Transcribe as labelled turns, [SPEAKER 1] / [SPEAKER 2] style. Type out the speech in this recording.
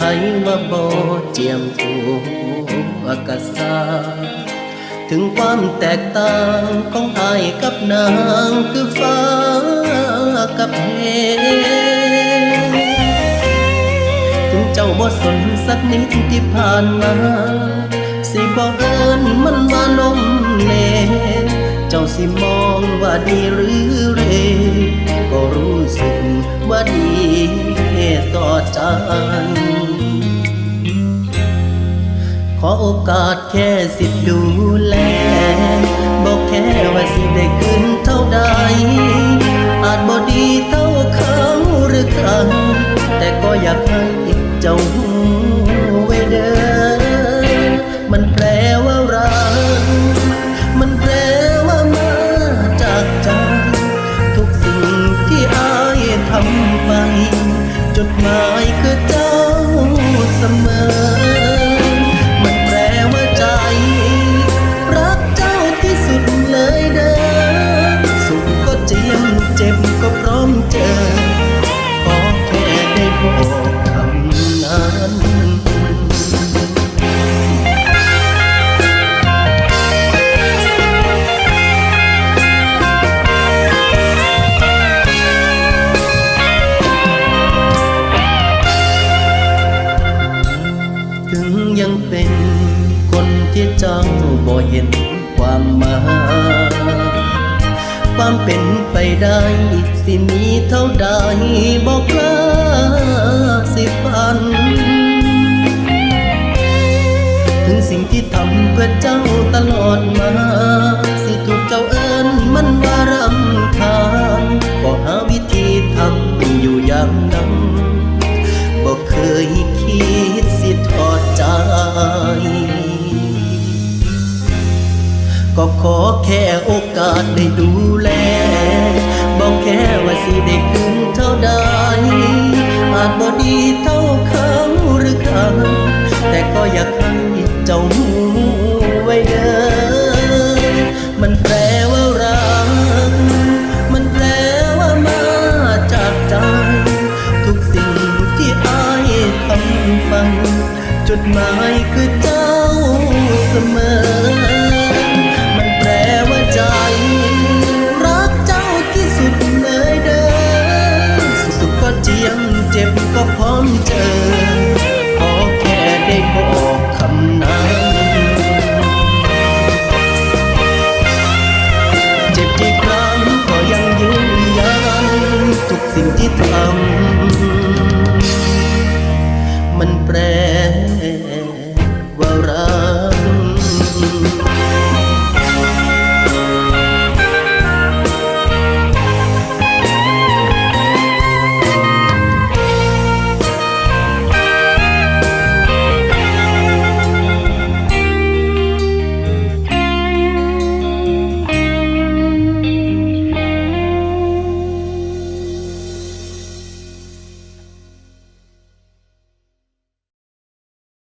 [SPEAKER 1] ให้มาบอเจียมตัวอากาศาถึงความแตกต่างของอายกับนางคือฟ้ากับเหถึงเจ้าบ่สนสักนิดที่ผ่านมา สิบอกเอินมันว่าลมเลเจ้าสิมองว่าดีหรือเร ก็รู้สึกว่าดีต่อใจขอโอกาสแค่สิทธิ์ดูแล บอกแค่ว่าสิได้คืนเท่าใด อาจบ่ดีเท่าเขาหรือกันแต่ก็อยากให้เจ้าหู ยังเป็นคนที่เจ้าบ่เห็นความหมายความเป็นไปได้สิมีเท่าใดบอกลาสิฟัน ถึงสิ่งที่ทำเพื่อเจ้าตลอดมา ขอแค่โอกาสได้ดูแล บอกแค่ว่าสิได้คืนเท่าใดอาจบ่ดีเท่าเขาหรือกันแต่ก็อยากให้เจ้าหูไว้เด้อมันแปลว่ารัก มันแปลว่ามาจากใจ ทุกสิ่งที่อายทำไปจดหมายคือเจ้าเสมอ ว่